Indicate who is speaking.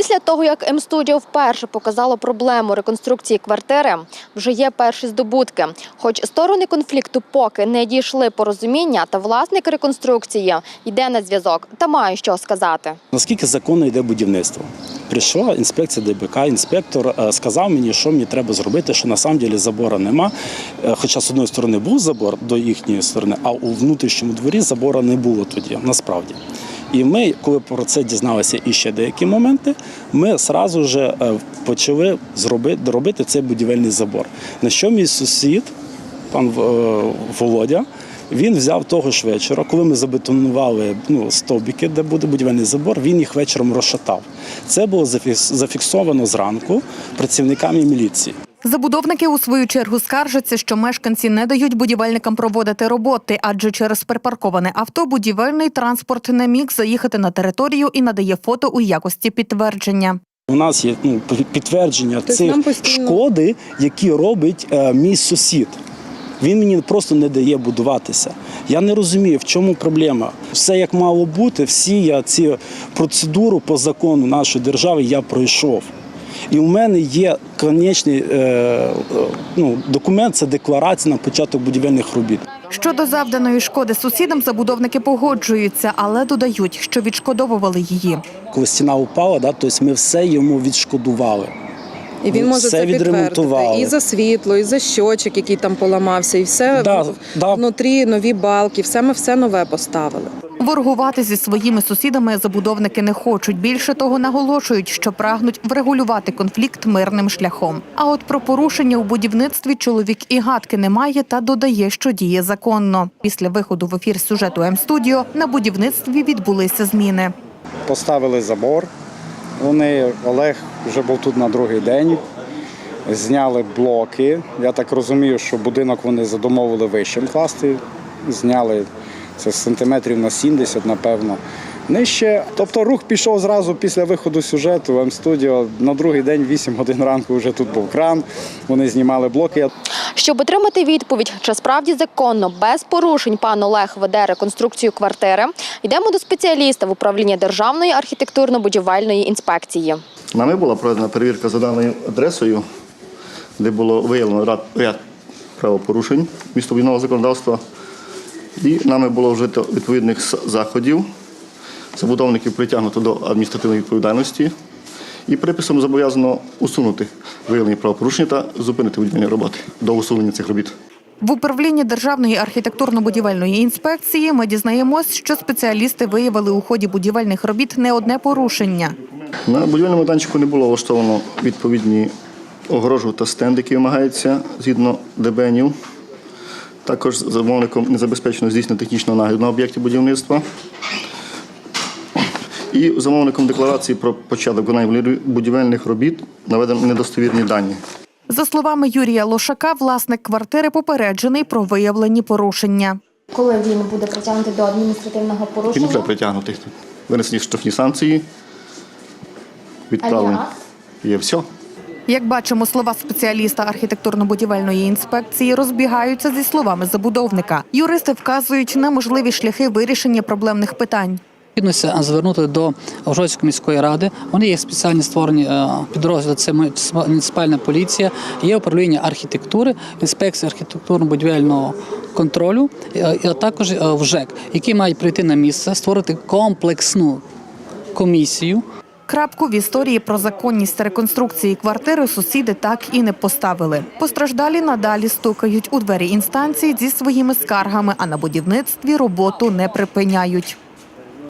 Speaker 1: Після того, як М-студіо вперше показало проблему реконструкції квартири, вже є перші здобутки. Хоч сторони конфлікту поки не дійшли порозуміння, та власник реконструкції йде на зв'язок та має що сказати.
Speaker 2: Наскільки законно йде будівництво? Прийшла інспекція ДБК, інспектор е, сказав мені, що мені треба зробити, що на самом забору нема. Е, Хоча з одної сторони був забор до їхньої сторони, а у внутрішньому дворі забору не було тоді, насправді. І ми, коли про це дізналися і ще деякі моменти, ми одразу ж е, почали зробити, робити цей будівельний забор. На що мій сусід, пан е, Володя, він взяв того ж вечора, коли ми забетонували ну, стовбики, де буде будівельний забор, він їх вечором розшатав. Це було зафіксовано зранку працівниками міліції.
Speaker 3: Забудовники у свою чергу скаржаться, що мешканці не дають будівельникам проводити роботи, адже через припарковане авто будівельний транспорт не міг заїхати на територію і надає фото у якості підтвердження.
Speaker 2: У нас є ну, підтвердження
Speaker 4: Тобто
Speaker 2: цих
Speaker 4: постійно-
Speaker 2: шкоди, які робить е, мій сусід. Він мені просто не дає будуватися. Я не розумію, в чому проблема. Все як мало бути, всі я ці процедуру по закону нашої держави я пройшов. І у мене є конечний е, ну, документ, це декларація на початок будівельних робіт.
Speaker 3: Щодо завданої шкоди сусідам, забудовники погоджуються, але додають, що відшкодовували її.
Speaker 2: Коли стіна упала, да, тобто ми все йому відшкодували.
Speaker 4: І він
Speaker 2: Ну,
Speaker 4: може
Speaker 2: все
Speaker 4: це підтвердити. І за світло, і за щочик, який там поламався, і все
Speaker 2: Да,
Speaker 4: в-
Speaker 2: да.
Speaker 4: внутрі нові балки, все ми все нове поставили.
Speaker 3: Воргувати зі своїми сусідами забудовники не хочуть. Більше того, наголошують, що прагнуть врегулювати конфлікт мирним шляхом. А от про порушення у будівництві чоловік і гадки не має та додає, що діє законно. Після виходу в ефір сюжету М-студіо на будівництві відбулися зміни.
Speaker 5: Поставили забор. Вони, Олег вже був тут на другий день. Зняли блоки. Я так розумію, що будинок вони задумовили вищим класти. Зняли це сантиметрів на 70, напевно. Нижче. Тобто рух пішов зразу після виходу сюжету в М-студіо. На другий день, 8 годин ранку, вже тут був кран. Вони знімали блоки.
Speaker 1: Щоб отримати відповідь, чи справді законно без порушень пан Олег веде реконструкцію квартири, йдемо до спеціаліста в управління Державної архітектурно-будівельної інспекції.
Speaker 6: Нами була проведена перевірка за даною адресою, де було виявлено ряд, ряд правопорушень містобудівного законодавства. І нами було вжито відповідних заходів. Забудовників притягнуто до адміністративної відповідальності. І приписом зобов'язано усунути виявлені правопорушення та зупинити будівельні роботи до усунення цих робіт.
Speaker 3: В управлінні Державної архітектурно-будівельної інспекції ми дізнаємось, що спеціалісти виявили у ході будівельних робіт не одне порушення.
Speaker 6: На будівельному майданчику не було влаштовано відповідні огорожу та стенд, які вимагаються згідно ДБНів. Також замовником не забезпечено здійснення технічного нагляду на об'єкті будівництва. І замовником декларації про початок виконання будівельних робіт наведено недостовірні дані.
Speaker 3: За словами Юрія Лошака, власник квартири попереджений про виявлені порушення.
Speaker 1: Коли він буде притягнутий до адміністративного порушення?
Speaker 6: Він вже притягнутий. Винесені штрафні санкції. Відправлені. Є все.
Speaker 3: Як бачимо, слова спеціаліста архітектурно-будівельної інспекції розбігаються зі словами забудовника. Юристи вказують на можливі шляхи вирішення проблемних питань.
Speaker 7: Необхідно звернути до Ужгородської міської ради. Вони є спеціальні створені е, підрозділи. Це муніципальна поліція, є управління архітектури, інспекція архітектурно-будівельного контролю, е, а також е, ВЖЕК, які мають прийти на місце, створити комплексну комісію.
Speaker 3: Крапку в історії про законність реконструкції квартири сусіди так і не поставили. Постраждалі надалі стукають у двері інстанції зі своїми скаргами, а на будівництві роботу не припиняють.